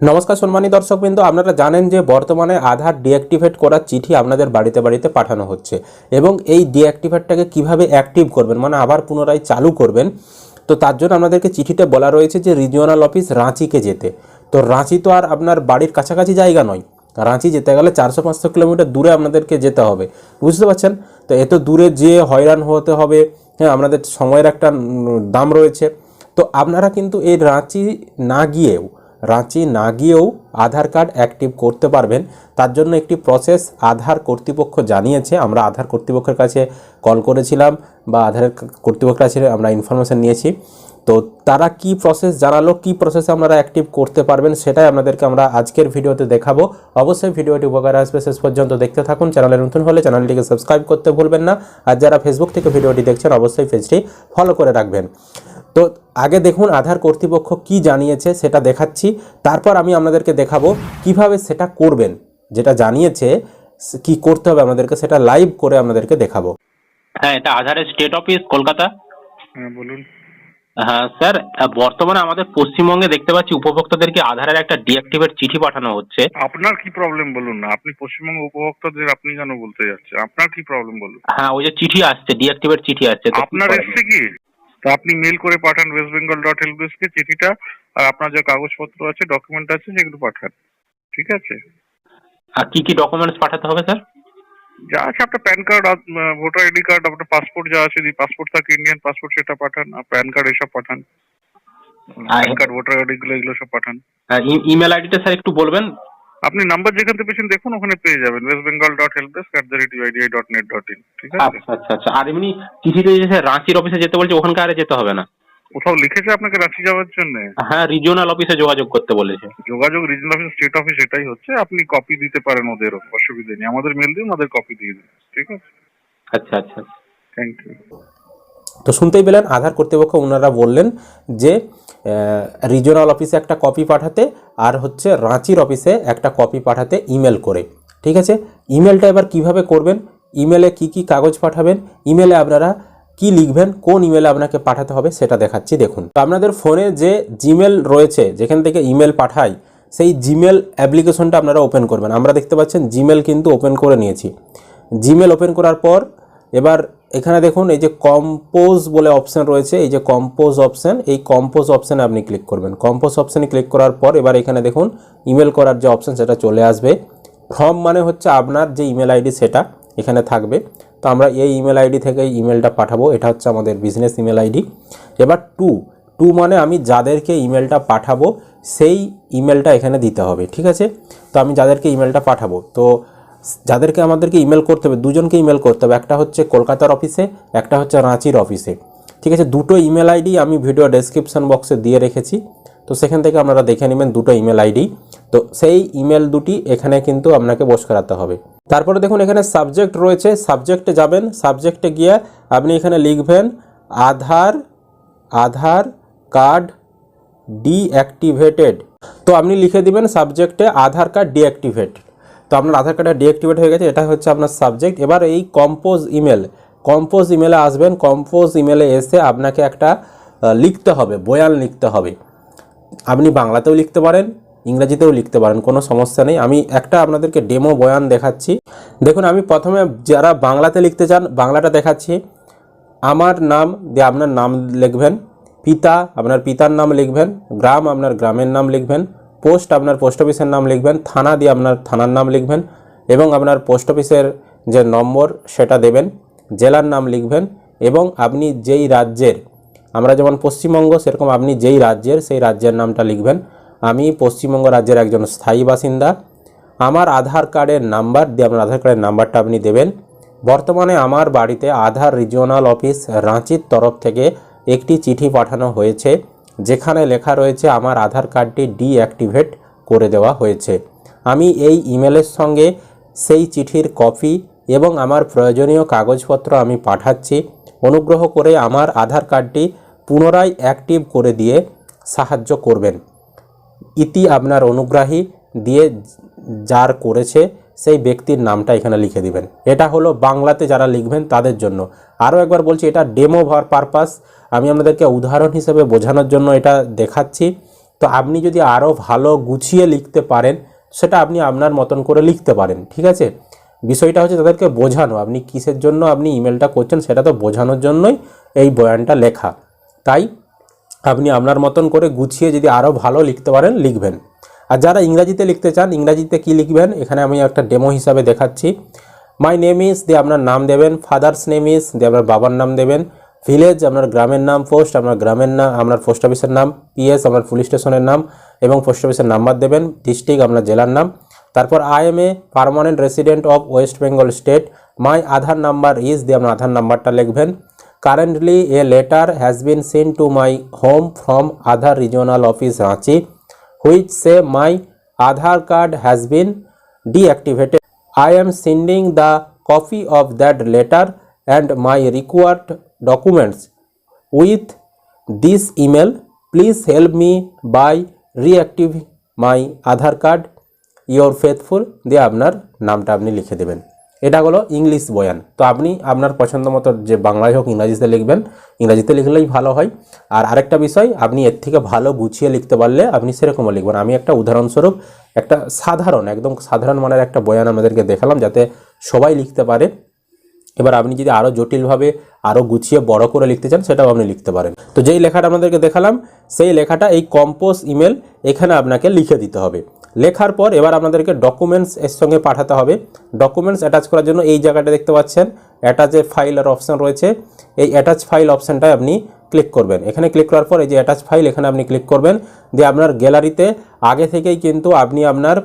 নমস্কার সম্মানী দর্শকবৃন্দ, আপনারা জানেন যে বর্তমানে আধার ডিঅ্যাক্টিভেট করার চিঠি আপনাদের বাড়িতে বাড়িতে পাঠানো হচ্ছে এবং এই ডিঅ্যাক্টিভেটটাকে কীভাবে অ্যাক্টিভ করবেন মানে আবার পুনরায় চালু করবেন, তো তার জন্য আপনাদেরকে চিঠিতে বলা রয়েছে যে রিজিওনাল অফিস রাঁচিকে যেতে। তো রাঁচি তো আর আপনার বাড়ির কাছাকাছি জায়গা নয়। রাঁচি যেতে গেলে চারশো পাঁচশো কিলোমিটার দূরে আপনাদেরকে যেতে হবে। বুঝতে পারছেন? তো এত দূরে যেয়ে হয়রান হতে হবে হ্যাঁ আপনাদের সময়ের একটা দাম রয়েছে। তো আপনারা কিন্তু এই রাঁচি না গিয়েও রাঁচি না গিয়েও আধার কার্ড অ্যাক্টিভ করতে পারবেন। তার জন্য একটি প্রসেস আধার কর্তৃপক্ষ জানিয়েছে। আমরা আধার কর্তৃপক্ষের কাছে কল করেছিলাম বা আধারের ক- কর্তৃপক্ষের কাছে আমরা ইনফরমেশান নিয়েছি। তো তারা কি প্রসেস জানালো, কি প্রসেসে আপনারা অ্যাক্টিভ করতে পারবেন সেটাই আপনাদেরকে আমরা আজকের ভিডিওতে দেখাবো। অবশ্যই ভিডিওটি উপকার আসবে। শেষ পর্যন্ত দেখতে থাকুন। চ্যানেলে নতুন হলে চ্যানেলটিকে সাবস্ক্রাইব করতে ভুলবেন না। আর যারা ফেসবুক থেকে ভিডিওটি দেখছেন, অবশ্যই পেজটি ফলো করে রাখবেন। তো আগে দেখুন আধার কর্তৃপক্ষ কি জানিয়েছে সেটা দেখাচ্ছি। তারপর আমি আপনাদেরকে দেখাবো কীভাবে সেটা করবেন যেটা জানিয়েছে কি করতে হবে আমাদেরকে সেটা লাইভ করে আপনাদেরকে দেখাবো। হ্যাঁ এটা আধারের স্টেট অফিস কলকাতা। হ্যাঁ বলুন। হ্যাঁ স্যার বর্তমানে আমাদের পশ্চিমবঙ্গে দেখতে পাচ্ছি উপভোক্তাদেরকে আধারের একটা ডিঅ্যাক্টিভেট চিঠি পাঠানো হচ্ছে। আপনার কি প্রবলেম বলুন না? আপনি পশ্চিমবঙ্গ উপভোক্তাদের আপনি কেন বলতে যাচ্ছেন। আপনার কি প্রবলেম বলুন? হ্যাঁ ওই যে চিঠি আসছে ডিঅ্যাক্টিভেট চিঠি আসছে। তো আপনার এসছে কি? তা আপনি মেল করে পাঠান ওয়েস্ট বেঙ্গল ডট হেল্পডেস্কে চিঠিটা আর আপনার যা কাগজপত্র আছে ডকুমেন্ট আছে সেগুলো পাঠান। ঠিক আছে? আর কি কি ডকুমেন্টস পাঠাতে হবে স্যার যা আছে আপনার PAN card voter ID card আপনার পাসপোর্ট যা আছে যদি পাসপোর্ট থাকে ইন্ডিয়ান পাসপোর্ট সেটা পাঠান আর প্যান কার্ড এসব পাঠান। প্যান কার্ড ভোটার আইডি গুলো এগুলো সব পাঠান। ইমেল আইডিটা স্যার একটু বলবেন? আপনি নাম্বার যেখান থেকে পেয়েছেন দেখুন ওখানে পেয়ে যাবেন। West Bengal dot helpdesk at the rate UIDAI dot net dot in ঠিক আছে? আচ্ছা আচ্ছা আচ্ছা। আর এমনি চিঠিতে যে স্যার রাঁচির অফিসে যেতে বলছে ওখানকার আরে যেতে হবে না। কোথাও লিখেছে আপনাকে রাঁচি যাওয়ার জন্য? হ্যাঁ রিজিওনাল অফিসে যোগাযোগ করতে বলেছে। যোগাযোগ রিজনাল অফিস স্টেট অফিস এটাই হচ্ছে। আপনি কপি দিতে পারেন ওদেরও অসুবিধা নেই। আমাদের মেল দিন ওদের কপি দিয়ে দিন। ঠিক আছে? আচ্ছা আচ্ছা। আচ্ছা। থ্যাংক ইউ তো শুনতেই পেলেন আধার কর্তৃপক্ষ ওনারা বললেন যে রিজিওনাল অফিসে একটা কপি পাঠাতে আর হচ্ছে রাঁচির অফিসে একটা কপি পাঠাতে ইমেল করে। ঠিক আছে? ইমেলটা এবার কীভাবে করবেন? ইমেলে কি কি কাগজ পাঠাবেন? ইমেলে আপনারা কি লিখবেন? কোন ইমেলে আপনাকে পাঠাতে হবে সেটা দেখাচ্ছি। দেখুন, তো আপনাদের ফোনে যে জিমেল রয়েছে, যেখান থেকে ইমেল পাঠাই, সেই জিমেল অ্যাপ্লিকেশনটা আপনারা ওপেন করবেন। আমরা দেখতে পাচ্ছেন জিমেল কিন্তু ওপেন করে নিয়েছি। জিমেল ওপেন করার পর এবার এখানে দেখুন, এই যে কম্পোজ বলে অপশান রয়েছে, এই যে কম্পোজ অপশান এই কম্পোজ অপশানে আপনি ক্লিক করবেন। কম্পোজ অপশানে ক্লিক করার পর এবার এখানে দেখুন ইমেল করার যে অপশান সেটা চলে আসবে। ফর্ম মানে হচ্ছে আপনার যে ইমেল আইডি সেটা এখানে থাকবে। তো আমরা এই ইমেল আইডি থেকে ইমেলটা পাঠাবো, এটা হচ্ছে আমাদের বিজনেস ইমেল আইডি এবার টু টু মানে আমি যাদেরকে ইমেলটা পাঠাবো, সেই ইমেলটা এখানে দিতে হবে, ঠিক আছে? তো আমি যাদেরকে ইমেলটা পাঠাবো, তো যাদেরকে আমাদেরকে ইমেল করতে হবে, দুজনকে ইমেল করতে হবে। একটা হচ্ছে কলকাতার অফিসে একটা হচ্ছে রাঁচির অফিসে ঠিক আছে, দুটো ইমেল আইডি আমি ভিডিও ডেসক্রিপশন বক্সে দিয়ে রেখেছি। তো সেখান থেকে আপনারা দেখে নেবেন দুটো ইমেল আইডি তো সেই ইমেল দুটি এখানে কিন্তু আপনাকে বস করাতে হবে। তারপরে দেখুন, এখানে সাবজেক্ট রয়েছে। সাবজেক্টে যাবেন। সাবজেক্টে গিয়ে আপনি এখানে লিখবেন, আধার আধার কার্ড ডিঅ্যাক্টিভেটেড তো আপনি লিখে দিবেন সাবজেক্টে আধার কার্ড ডিঅ্যাক্টিভেট তো আপনার আধার কার্ডটা ডিঅ্যাক্টিভেট হয়ে গেছে, এটা হচ্ছে আপনার সাবজেক্ট এবার এই কম্পোজ ইমেল কম্পোজ ইমেলে আসবেন কম্পোজ ইমেলে এসে আপনাকে একটা লিখতে হবে, বয়ান লিখতে হবে। আপনি বাংলাতেও লিখতে পারেন, ইংরাজিতেও লিখতে পারেন, কোনো সমস্যা নেই। আমি একটা আপনাদেরকে ডেমো বয়ান দেখাচ্ছি। দেখুন, আমি প্রথমে যারা বাংলাতে লিখতে চান, বাংলাটা দেখাচ্ছি। আমার নাম দিয়ে আপনার নাম লিখবেন, পিতা, আপনার পিতার নাম লিখবেন, গ্রাম, আপনার গ্রামের নাম লিখবেন। পোস্ট আপনার পোস্ট অফিসের নাম লিখবেন, থানা দিয়ে আপনার থানার নাম লিখবেন এবং আপনার পোস্ট অফিসের যে নম্বর সেটা দেবেন, জেলার নাম লিখবেন এবং আপনি যেই রাজ্যের, আমরা যেমন পশ্চিমবঙ্গ, সেরকম আপনি যেই রাজ্যের, সেই রাজ্যের নামটা লিখবেন। আমি পশ্চিমবঙ্গ রাজ্যের একজন স্থায়ী বাসিন্দা। আমার আধার কার্ডের নাম্বার দিয়ে আপনার আধার কার্ডের নাম্বারটা আপনি দেবেন। বর্তমানে আমার বাড়িতে আধার রিজিওনাল অফিস রাঁচির তরফ থেকে একটি চিঠি পাঠানো হয়েছে। যেখানে লেখা রয়েছে, আমার আধার কার্ডটি ডিঅ্যাক্টিভেট করে দেওয়া হয়েছে। আমি এই ইমেলের সঙ্গে সেই চিঠির কপি এবং আমার প্রয়োজনীয় কাগজপত্র আমি পাঠাচ্ছি। অনুগ্রহ করে আমার আধার কার্ডটি পুনরায় অ্যাক্টিভ করে দিয়ে সাহায্য করবেন। ইতি আপনার অনুগ্রাহী দিয়ে যার করেছে সেই ব্যক্তির নামটা এখানে লিখে দিবেন। এটা হলো বাংলাতে যারা লিখবেন তাদের জন্য। আরও একবার বলছি, এটা ডেমো ভার পারপাস আমি আপনাদেরকে উদাহরণ হিসেবে বোঝানোর জন্য এটা দেখাচ্ছি। তো আপনি যদি আরও ভালো গুছিয়ে লিখতে পারেন, সেটা আপনি আপনার মতন করে লিখতে পারেন, ঠিক আছে? বিষয়টা হচ্ছে তাদেরকে বোঝানো, আপনি কিসের জন্য আপনি ইমেলটা করছেন সেটা তো বোঝানোর জন্যই এই বয়ানটা লেখা। তাই আপনি আপনার মতন করে গুছিয়ে যদি আরও ভালো লিখতে পারেন, লিখবেন। আর যারা ইংরাজিতে লিখতে চান, ইংরাজিতে কি লিখবেন? এখানে আমি একটা ডেমো হিসাবে দেখাচ্ছি। মাই নেম ইজ দিয়ে আপনার নাম দেবেন ফাদার্স নেম ইজ দিয়ে আপনার বাবার নাম দেবেন। ভিলেজ আপনার গ্রামের নাম পোস্ট আপনার গ্রামের নাম আপনার পোস্ট অফিসের নাম পিএস আপনার পুলিশ স্টেশনের নাম এবং পোস্ট অফিসের নাম্বার দেবেন ডিস্ট্রিক্ট আপনার জেলার নাম তারপর I am a permanent resident of West Bengal state my Aadhaar number is দিয়ে আপনার আধার নাম্বারটা লিখবেন currently a letter has been send to my home from Aadhaar regional office Ranchi which say my Aadhaar card has been deactivated. I am sending the copy of that letter and my required documents with this email. Please help me by reactive my Aadhaar card. Your faithful, দিয়ে আপনার নামটা আপনি লিখে দেবেন এটা হলো English বয়ান তো আপনি আপনার পছন্দ মতো যে বাংলায় হোক ইংরাজিতে লিখবেন, ইংরাজিতে লিখলেই ভালো হয় আর আরেকটা বিষয়, আপনি এর থেকে ভালো গুছিয়ে লিখতে পারলে আপনি সেরকমও লিখবেন আমি একটা উদাহরণস্বরূপ, একটা সাধারণ, একদম সাধারণ মানের একটা বয়ান আমাদেরকে দেখালাম যাতে সবাই লিখতে পারে এবার আপনি যদি আরও জটিলভাবে আরও গুছিয়ে বড় করে লিখতে চান, সেটাও আপনি লিখতে পারেন। তো যেই লেখাটা আমাদেরকে দেখালাম, সেই লেখাটা এই কম্পোজ ইমেল এখানে আপনাকে লিখে দিতে হবে। লেখার পর এবার আপনাদেরকে ডকুমেন্টস এর সঙ্গে পাঠাতে হবে। ডকুমেন্টস অ্যাটাচ করার জন্য এই জায়গাটা দেখতে পাচ্ছেন অ্যাটাচের ফাইল আর অপশান রয়েছে। এই অ্যাটাচ ফাইল অপশানটায় আপনি ক্লিক করবেন। এখানে ক্লিক করার পর এই যে অ্যাটাচ ফাইল এখানে আপনি ক্লিক করবেন। দিয়ে আপনার গ্যালারিতে আগে থেকেই কিন্তু আপনি আপনার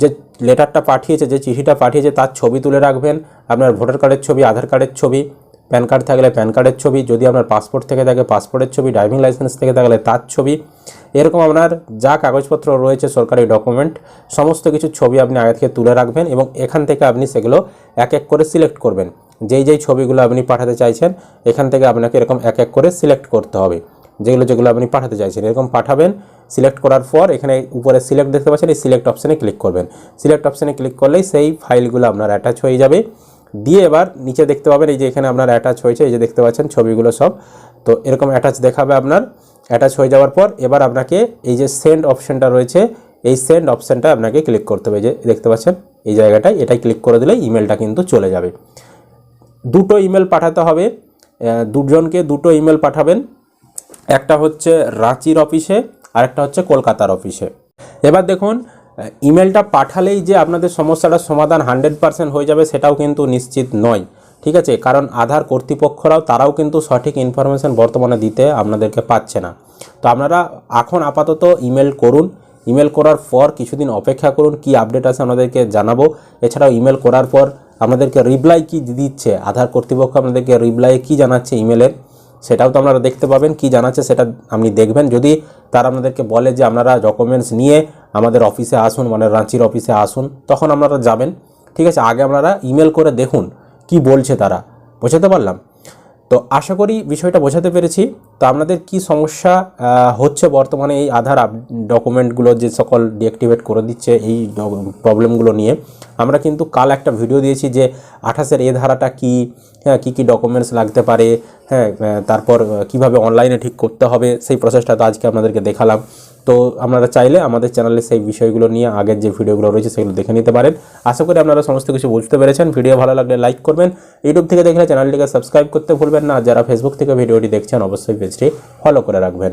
যে লেটারটা পাঠিয়েছে, যে চিঠিটা পাঠিয়েছে তার ছবি তুলে রাখবেন। আপনার ভোটার কার্ডের ছবি, আধার কার্ডের ছবি, প্যান কার্ড থাকলে প্যান কার্ডের ছবি, যদি আপনার পাসপোর্ট থেকে থাকে পাসপোর্টের ছবি, ড্রাইভিং লাইসেন্স থেকে থাকলে তার ছবি। এরকম আপনার যা কাগজপত্র রয়েছে, সরকারি ডকুমেন্ট, সমস্ত কিছু ছবি আপনি আগে থেকে তুলে রাখবেন এবং এখান থেকে আপনি সেগুলো এক এক করে সিলেক্ট করবেন। যেই যেই ছবিগুলো আপনি পাঠাতে চাইছেন, এখান থেকে আপনাকে এরকম এক এক করে সিলেক্ট করতে হবে। যেগুলো যেগুলো আপনি পাঠাতে চাইছেন, এরকম পাঠাবেন। সিলেক্ট করার পর এখানে উপরে সিলেক্ট দেখতে পাচ্ছেন, এই সিলেক্ট অপশানে ক্লিক করবেন। সিলেক্ট অপশানে ক্লিক করলেই সেই ফাইলগুলো আপনার অ্যাটাচ হয়ে যাবে। দিয়ে এবার নিচে দেখতে পাবেন, এই যে এখানে আপনার অ্যাটাচ হয়েছে, এই যে দেখতে পাচ্ছেন ছবিগুলো সব। তো এরকম অ্যাটাচ দেখাবে আপনার। অ্যাটাচ হয়ে যাওয়ার পর এবার আপনাকে এই যে সেন্ড অপশানটা রয়েছে, এই সেন্ড অপশানটা আপনাকে ক্লিক করতে হবে। যে দেখতে পাচ্ছেন, এই জায়গাটায় এটাই ক্লিক করে দিলে ইমেলটা কিন্তু চলে যাবে। দুটো ইমেল পাঠাতে হবে। দুজনকে দুটো ইমেল পাঠাবেন। একটা হচ্ছে রাঁচির অফিসে আর একটা হচ্ছে কলকাতার অফিসে এবার দেখুন ইমেলটা পাঠালেই যে আপনাদের সমস্যাটার সমাধান হান্ড্রেড পার্সেন্ট হয়ে যাবে সেটাও কিন্তু নিশ্চিত নয়, ঠিক আছে? কারণ আধার কর্তৃপক্ষরাও তারাও কিন্তু সঠিক ইনফরমেশন বর্তমানে দিতে আপনাদেরকে পাচ্ছে না। তো আপনারা এখন আপাতত ইমেল করুন। ইমেল করার পর কিছুদিন অপেক্ষা করুন, কি আপডেট আছে আপনাদেরকে জানাব। এছাড়াও ইমেল করার পর আপনাদেরকে রিপ্লাই কি দিচ্ছে? আধার কর্তৃপক্ষ আপনাদেরকে রিপ্লাই কি জানাচ্ছে ইমেলের সেটাও তো আপনারা দেখতে পাবেন, কি জানাচ্ছে সেটা আপনি দেখবেন। যদি তারা আপনাদেরকে বলে যে আপনারা ডকুমেন্টস নিয়ে আমাদের অফিসে আসুন মানে রাঁচির অফিসে আসুন, তখন আপনারা যাবেন। ঠিক আছে, আগে আপনারা ইমেল করে দেখুন, কি বলছে তারা। বোঝাতে পারলাম? তো আশা করি বিষয়টা বোঝাতে পেরেছি। তো আপনাদের কি সমস্যা হচ্ছে বর্তমানে এই আধার ডকুমেন্টগুলো যে সকল ডিঅ্যাক্টিভেট করে দিচ্ছে এই প্রবলেমগুলো নিয়ে? আমরা কিন্তু কাল একটা ভিডিও দিয়েছি যে আঠাশের এ ধারাটা কি হ্যাঁ কী কী ডকুমেন্টস লাগতে পারে হ্যাঁ তারপর কীভাবে অনলাইনে ঠিক করতে হবে, সেই প্রসেসটা তো আজকে আপনাদেরকে দেখালাম। তো আপনারা চাইলে আমাদের চ্যানেলে সেই বিষয়গুলো নিয়ে আগের যে ভিডিওগুলো রয়েছে সেগুলো দেখে নিতে পারেন। আশা করি আপনারা সমস্ত কিছু বুঝতে পেরেছেন। ভিডিও ভালো লাগলে লাইক করবেন। ইউটিউব থেকে দেখলে চ্যানেলটিকে সাবস্ক্রাইব করতে ভুলবেন না। যারা ফেসবুক থেকে ভিডিওটি দেখছেন, অবশ্যই পেজটি ফলো করে রাখবেন।